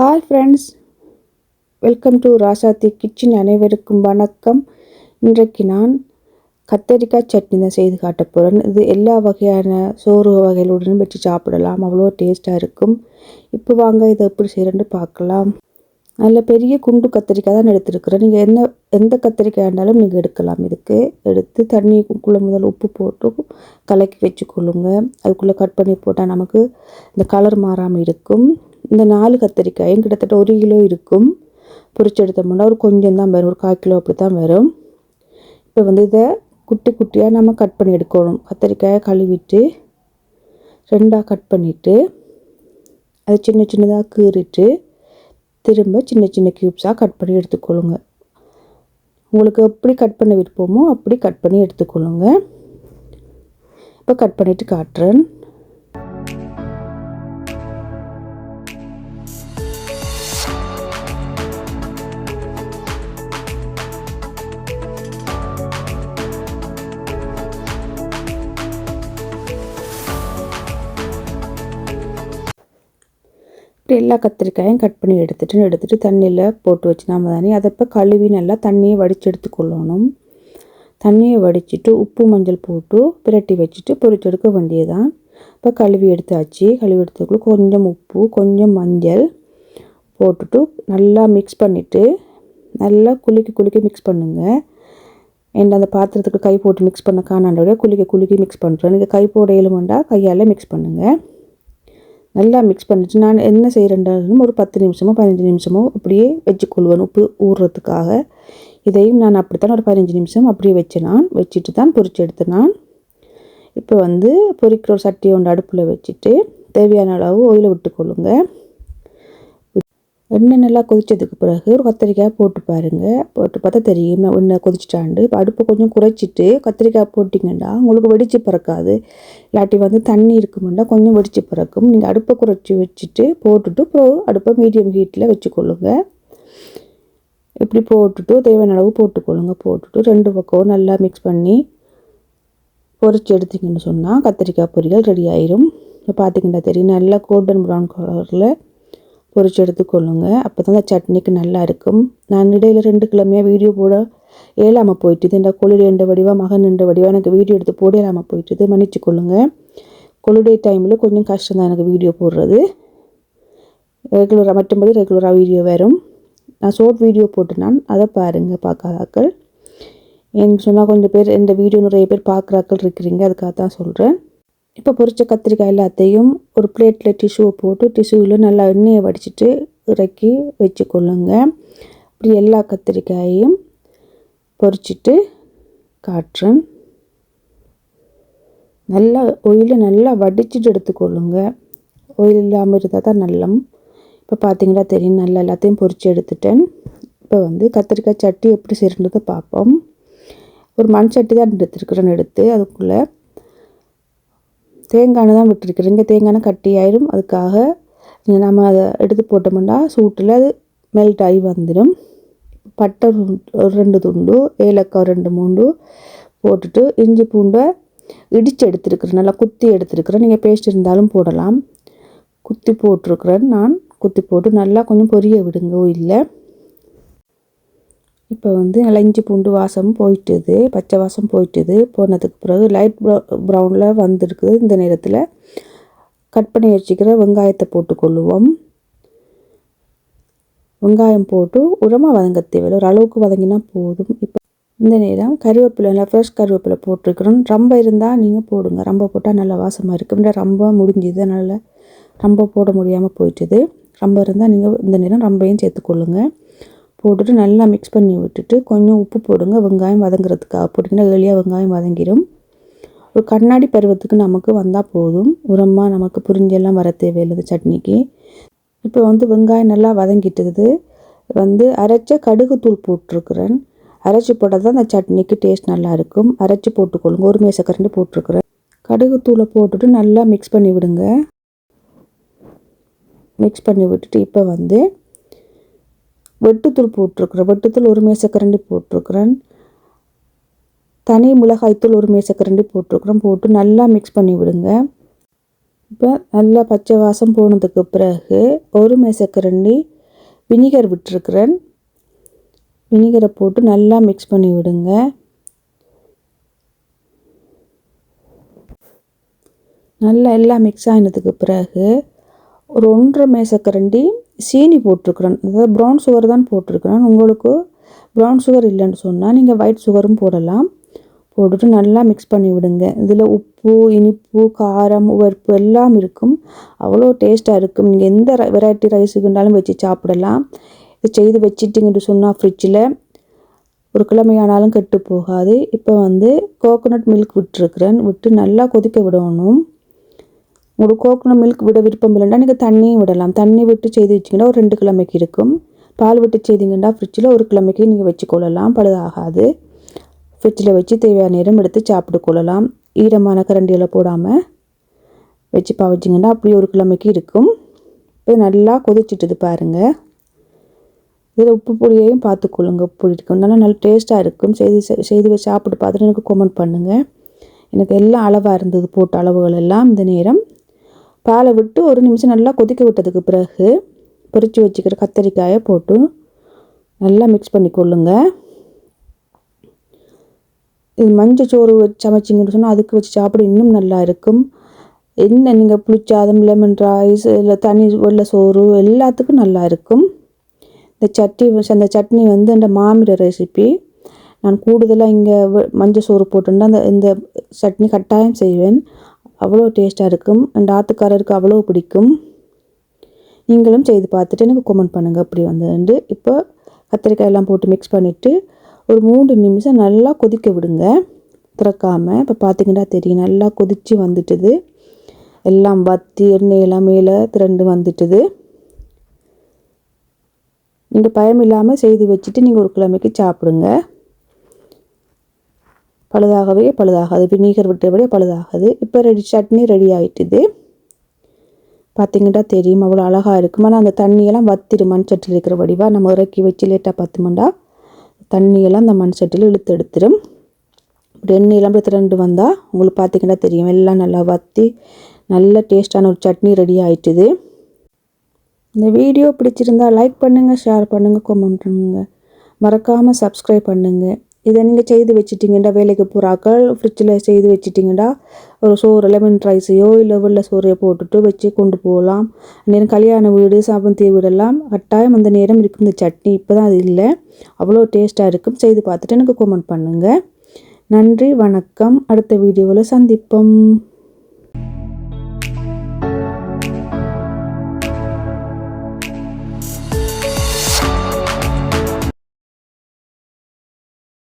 Hi friends welcome to Rasathi kitchen அனைவருக்கும் வணக்கம். இன்றைக்கு நான் கத்தரிக்காய் சட்னி தான் செய்து காட்ட போகிறேன் இது எல்லா வகையான சோறு வகைகளுடன் வச்சு சாப்பிடலாம். அவ்வளோ டேஸ்ட்டாக இருக்கும். இப்போ வாங்க இதை எப்படி செய்கிறேன்னு பார்க்கலாம். நல்ல பெரிய குண்டு கத்திரிக்காய் தான் எடுத்துருக்குறேன். நீங்கள் என்ன எந்த கத்திரிக்காய் இருந்தாலும் நீங்கள் எடுக்கலாம். இதுக்கு எடுத்து தண்ணிக்குள்ளே முதல் உப்பு போட்டு கலக்கி வச்சுக்கொள்ளுங்க. அதுக்குள்ளே கட் பண்ணி போட்டால் நமக்கு இந்த கலர் மாறாமல் இருக்கும். இந்த நாலு கத்திரிக்காயும் கிட்டத்தட்ட ஒரு கிலோ இருக்கும். பொறிச்செடுத்தோம்னா ஒரு கொஞ்சம் தான் வரும். ஒரு கால் கிலோ அப்படி தான் வரும். இப்போ வந்து இதை குட்டி குட்டியாக நம்ம கட் பண்ணி எடுக்கணும். கத்திரிக்காயை கழுவிட்டு ரெண்டாக கட் பண்ணிவிட்டு அதை சின்ன சின்னதாக கீறிட்டு திரும்ப சின்ன சின்ன க்யூப்ஸாக கட் பண்ணி எடுத்துக்கொள்ளுங்க. உங்களுக்கு எப்படி கட் பண்ண விருப்பமோ அப்படி கட் பண்ணி எடுத்துக்கொள்ளுங்க. இப்போ கட் பண்ணிவிட்டு காட்டுறேன். இப்போ எல்லா கத்திரிக்காயும் கட் பண்ணி எடுத்துட்டு எடுத்துகிட்டு தண்ணியில் போட்டு வச்சு தானே அதை இப்போ கழுவி நல்லா தண்ணியை வடித்து எடுத்துக்கொள்ளணும். தண்ணியை வடிச்சிட்டு உப்பு மஞ்சள் போட்டு பிரட்டி வச்சுட்டு பொரிச்செடுக்க வேண்டியதான் இப்போ கழுவி எடுத்தாச்சு. கழுவி எடுத்துக்குள்ள கொஞ்சம் உப்பு கொஞ்சம் மஞ்சள் போட்டுட்டு நல்லா மிக்ஸ் பண்ணிவிட்டு நல்லா குலுக்கி குலுக்கி மிக்ஸ் பண்ணுங்கள் என் அந்த பாத்திரத்துக்கு கை போட்டு மிக்ஸ் பண்ண காணாண்டோட குலுக்கி குலுக்கி மிக்ஸ் பண்ணுறோம் நீங்கள் கை போட இயலுமெண்டா கையால் மிக்ஸ் பண்ணுங்கள் நல்லா மிக்ஸ் பண்ணிட்டு நான் என்ன செய்கிறேன்றாலும் ஒரு பத்து நிமிஷமோ பதினஞ்சு நிமிஷமோ அப்படியே வச்சுக்கொள்வேன் உப்பு ஊறுறதுக்காக. இதையும் நான் அப்படித்தான் ஒரு பதினஞ்சு நிமிஷம் அப்படியே வச்சு நான் வச்சுட்டு தான் பொறிச்சு எடுத்து நான் இப்போ வந்து பொறிக்கிற ஒரு சட்டியை ஒன்று அடுப்பில் வச்சுட்டு தேவையான அளவு ஓயிலை விட்டுக்கொள்ளுங்கள் எண்ணெய் நல்லா கொதித்ததுக்கு பிறகு ஒரு கத்திரிக்காய் போட்டு பாருங்கள் போட்டு பார்த்தா தெரியும். எண்ணெய் கொதிச்சிட்டாண்டு. இப்போ அடுப்பை கொஞ்சம் குறைச்சிட்டு கத்திரிக்காய் போட்டிங்கன்னா உங்களுக்கு வெடிச்சு பிறக்காது. இல்லாட்டி வந்து தண்ணி இருக்குமெண்டா கொஞ்சம் வெடிச்சு பிறக்கும். நீங்கள் அடுப்பை குறைச்சி வச்சுட்டு போட்டுட்டு இப்போ அடுப்பை மீடியம் ஹீட்டில் வச்சுக்கொள்ளுங்க. இப்படி போட்டுட்டு தேவையான அளவு போட்டுக்கொள்ளுங்க. போட்டுட்டு ரெண்டு பக்கம் நல்லா மிக்ஸ் பண்ணி பொறிச்சு எடுத்திங்கன்னு சொன்னால் கத்திரிக்காய் பொரியல் ரெடி ஆயிரும். இப்போ பார்த்தீங்கன்னா தெரியும். நல்லா கோல்டன் ப்ரௌன் கலரில் பொறிச்சு எடுத்துக்கொள்ளுங்க அப்போ தான் அந்த சட்னிக்கு நல்லா இருக்கும். நான் இடையில் ரெண்டு கிழமையாக வீடியோ போட ஏழாமல் போயிட்டுது. இந்த கொலுடை ரெண்டு வடிவாக மகன் ரெண்டு வடிவாக எனக்கு வீடியோ எடுத்து போட ஏழாமல் போயிட்டுது. மன்னிச்சு கொள்ளுங்க. கொள்ளுடை டைமில் கொஞ்சம் கஷ்டம் தான் எனக்கு வீடியோ போடுறது. ரெகுலராக மற்றபடி ரெகுலராக வீடியோ வரும். நான் ஷோர்ட் வீடியோ போட்டு நான் அதை பாருங்கள் பார்க்காதாக்கள். எனக்கு சொன்னால் கொஞ்சம் பேர் இந்த வீடியோ நிறைய பேர் பார்க்குறாக்கள் இருக்கிறீங்க அதுக்காக தான் சொல்கிறேன் இப்போ பொரித்த கத்திரிக்காய் எல்லாத்தையும் ஒரு பிளேட்டில் டிஷ்யூவை போட்டு டிஷ்யூவில் நல்லா எண்ணெயை வடிச்சிட்டு இறக்கி வச்சுக்கொள்ளுங்க. இப்படி எல்லா கத்திரிக்காயையும் பொரிச்சிட்டு காட்டுறேன். நல்லா ஒயிலை நல்லா வடிச்சிட்டு எடுத்துக்கொள்ளுங்க. ஒயில் இல்லாமல் இருந்தால் தான் நல்லம். இப்போ பார்த்தீங்கன்னா தெரியும் நல்லா எல்லாத்தையும் பொரித்து எடுத்துட்டேன். இப்போ வந்து கத்திரிக்காய் சட்டி எப்படி செய்கிறன்றதை பார்ப்போம். ஒரு மண் சட்டி தான் எடுத்துருக்குறேன்னு எடுத்து அதுக்குள்ளே தேங்காய் தான் விட்டுருக்குறேன். இங்கே தேங்காய் கட்டி ஆயிரும். அதுக்காக நம்ம அதை எடுத்து போட்டோம்னா சூட்டில் அது மெல்ட் ஆகி வந்துடும் பட்டை ஒரு ரெண்டு துண்டு ஏலக்காய் ரெண்டு மூண்டு போட்டுட்டு இஞ்சி பூண்டை இடித்து எடுத்துருக்குறேன். நல்லா குத்தி எடுத்துருக்குறேன். நீங்கள் பேஸ்ட் இருந்தாலும் போடலாம். குத்தி போட்டிருக்குறேன் நான். குத்தி போட்டு நல்லா கொஞ்சம் பொரிய விடுங்க. இல்லை. இப்போ வந்து நல்லா இஞ்சி பூண்டு வாசம் போயிட்டுது பச்சை வாசம் போயிட்டுது. போனதுக்கு பிறகு லைட் ப்ரௌனில் வந்துருக்குது. இந்த நேரத்தில் கட் பண்ணி வச்சுக்கிற வெங்காயத்தை போட்டுக்கொள்ளுவோம். வெங்காயம் போட்டு உரமாக வதங்க தேவையில்லை. ஒரு அளவுக்கு வதங்கினா போதும். இப்போ இந்த நேரம் கருவேப்பிலை நல்லா ஃப்ரெஷ் கருவேப்பிலை போட்டிருக்கிறோம். ரொம்ப இருந்தால் நீங்கள் போடுங்க. ரொம்ப போட்டால் நல்லா வாசமாக இருக்கும். ரொம்ப முடிஞ்சுது அதனால் ரொம்ப போட முடியாமல் போயிட்டுது. ரொம்ப இருந்தால் நீங்கள் இந்த நேரம் ரொம்பையும் சேர்த்துக்கொள்ளுங்கள் போட்டுட்டு நல்லா மிக்ஸ் பண்ணி விட்டுட்டு கொஞ்சம் உப்பு போடுங்க. வெங்காயம் வதங்குறதுக்காக போட்டிங்கன்னா ஏழியாக வெங்காயம் வதங்கிடும் ஒரு கண்ணாடி பருவத்துக்கு நமக்கு வந்தால் போதும். உரமாக நமக்கு புரிஞ்செல்லாம் வர தேவையில்லை சட்னிக்கு. இப்போ வந்து வெங்காயம் நல்லா வதங்கிட்டது. வந்து அரைச்ச கடுகு தூள் போட்டிருக்கிறேன். அரைச்சி போட்டால் தான் அந்த சட்னிக்கு டேஸ்ட் நல்லாயிருக்கும் அரைச்சி போட்டுக்கொள்ளுங்க. ஒரு மேசக்கரண்டி போட்டிருக்கிறேன். கடுகு தூளை போட்டுட்டு நல்லா மிக்ஸ் பண்ணி விடுங்க. மிக்ஸ் பண்ணி விட்டுட்டு இப்போ வந்து வெட்டுத்தூள் போட்டிருக்குறேன். வெட்டுத்தூள் ஒரு மேசக்கரண்டி போட்டிருக்கிறேன். தனி மிளகாய்த்தூள் ஒரு மேசக்கரண்டி போட்டிருக்குறேன். போட்டு நல்லா மிக்ஸ் பண்ணி விடுங்க. இப்போ நல்லா பச்சை வாசம் போனதுக்கு பிறகு ஒரு மேசக்கரண்டி வினிகர் விட்டுருக்குறேன். வினிகரை போட்டு நல்லா மிக்ஸ் பண்ணி விடுங்க. நல்லா எல்லாம் மிக்ஸ் ஆகினதுக்கு பிறகு ஒரு ஒன்றரை மேசக்கரண்டி சீனி போட்டிருக்குறேன். அதாவது ப்ரௌன் சுகர் தான் போட்டிருக்கிறேன். உங்களுக்கு ப்ரௌன் சுகர் இல்லைன்னு சொன்னால் நீங்கள் ஒயிட் சுகரும் போடலாம். போட்டுட்டு நல்லா மிக்ஸ் பண்ணி விடுங்க. இதில் உப்பு இனிப்பு காரம் உவர்ப்பு எல்லாம் இருக்கும். அவ்வளோ டேஸ்ட்டாக இருக்கும். நீங்கள் எந்த வெரைட்டி ரைஸுக்குண்டாலும் வச்சு சாப்பிடலாம். இது செய்து வச்சிட்டிங்கன்னு சொன்னால் ஃப்ரிட்ஜில் ஒரு கிழமையானாலும் கெட்டு போகாது. இப்போ வந்து கோகோனட் மில்க் விட்டுருக்குறேன். விட்டு நல்லா கொதிக்க விடணும். உங்களுக்கு கோகோனட் மில்க் விட விருப்பம் இல்லைன்னா நீங்கள் தண்ணியும் விடலாம். தண்ணி விட்டு செய்து வச்சிங்கன்னா ஒரு ரெண்டு கிழமைக்கு இருக்கும். பால் விட்டு செய்திங்கன்னா ஃப்ரிட்ஜில் ஒரு கிழமைக்கு நீங்கள் வச்சுக்கொள்ளலாம் பழுதாகாது. ஃப்ரிட்ஜில் வச்சு தேவையான நேரம் எடுத்து சாப்பிட்டு கொள்ளலாம். ஈரமான கரண்டியில் போடாமல் வச்சு பாவச்சிங்கன்னா அப்படி ஒரு கிழமைக்கு இருக்கும். இப்போ நல்லா கொதிச்சிட்டுது பாருங்கள் இதில் உப்பு பொடியையும் பார்த்துக்கொள்ளுங்க. உப்பு இருக்கும். நல்லா நல்லா டேஸ்ட்டாக இருக்கும். செய்து செய்து வச்சு சாப்பிட்டு பார்த்துட்டு எனக்கு கமெண்ட் பண்ணுங்கள் எனக்கு எல்லாம் அளவாக இருந்தது போட்ட அளவுகள் எல்லாம் இந்த நேரம். பாலை விட்டு ஒரு நிமிஷம் நல்லா கொதிக்க விட்டதுக்கு பிறகு பொரித்து வச்சுக்கிற கத்தரிக்காயை போட்டு நல்லா மிக்ஸ் பண்ணி கொள்ளுங்க. இது மஞ்சள் சோறு வச்சு சமைச்சிங்கன்னு சொன்னால் அதுக்கு வச்சு சாப்பிட இன்னும் நல்லா இருக்கும். என்ன நீங்கள் புளிச்சாதம் லெமன் ரைஸ் இல்லை தனி வெள்ளை சோறு எல்லாத்துக்கும் நல்லா இருக்கும். இந்த சட்னி அந்த சட்னி வந்து இந்த மாமிர ரெசிபி நான் கூடுதலாக இங்கே மஞ்சள் சோறு போட்டுருந்தா அந்த இந்த சட்னி கட்டாயம் செய்வேன். அவ்வளோ டேஸ்ட்டாக இருக்கும். அண்ட் ஆத்துக்காரருக்கு அவ்வளோ பிடிக்கும். நீங்களும் செய்து பார்த்துட்டு எனக்கு கமெண்ட் பண்ணுங்கள் அப்படி வந்து இப்போ கத்திரிக்காய் எல்லாம் போட்டு மிக்ஸ் பண்ணிவிட்டு ஒரு மூன்று நிமிஷம் நல்லா கொதிக்க விடுங்க. திறக்காமல் இப்போ பார்த்தீங்கன்னா தெரியும் நல்லா கொதித்து வந்துட்டுது. எல்லாம் வத்தி எண்ணெய் எல்லாம் மேலே திரண்டு வந்துட்டுது. நீங்கள் பயம் இல்லாமல் செய்து வச்சுட்டு நீங்கள் ஒரு கிழமைக்கு சாப்பிடுங்க. பழுதாகவே பழுதாகாது வினீகர் விட்டபடியே பழுதாகாது இப்போ ரெடி சட்னி ரெடி ஆகிட்டுது பார்த்திங்கன்னா தெரியும் அவ்வளோ அழகாக இருக்கும் ஆனால் அந்த தண்ணியெல்லாம் வத்திரும் மண் சட்டில் இருக்கிற வடிவாக நம்ம இறக்கி வச்சு லேட்டாக பத்துமண்டா தண்ணியெல்லாம் அந்த மண் சட்டியில் இழுத்து எடுத்துடும் எண்ணெயெல்லாம் திரண்டு வந்தால் உங்களுக்கு பார்த்திங்கன்னா தெரியும் எல்லாம் நல்லா வத்தி நல்ல டேஸ்டான ஒரு சட்னி ரெடி ஆகிட்டுது இந்த வீடியோ பிடிச்சிருந்தா லைக் பண்ணுங்கள் ஷேர் பண்ணுங்கள் கமெண்ட் பண்ணுங்கள் மறக்காமல் சப்ஸ்கிரைப் பண்ணுங்கள் இதை நீங்கள் செய்து வச்சுட்டிங்கடா வேலைக்கு போகிறாக்கள் ஃப்ரிட்ஜில் செய்து வச்சுட்டிங்கடா ஒரு சோறு லெமன் ரைஸையோ இல்லை வெள்ளை சோறையோ போட்டுட்டு வச்சு கொண்டு போகலாம். நேரம் கல்யாண வீடு சாமந்தி வீடெல்லாம் கட்டாயம் அந்த நேரம் இருக்கும். இந்த சட்னி இப்போ தான் அது இல்லை. அவ்வளோ டேஸ்ட்டாக இருக்கும். செய்து பார்த்துட்டு எனக்கு கமெண்ட் பண்ணுங்கள் நன்றி வணக்கம். அடுத்த வீடியோவில் சந்திப்போம்.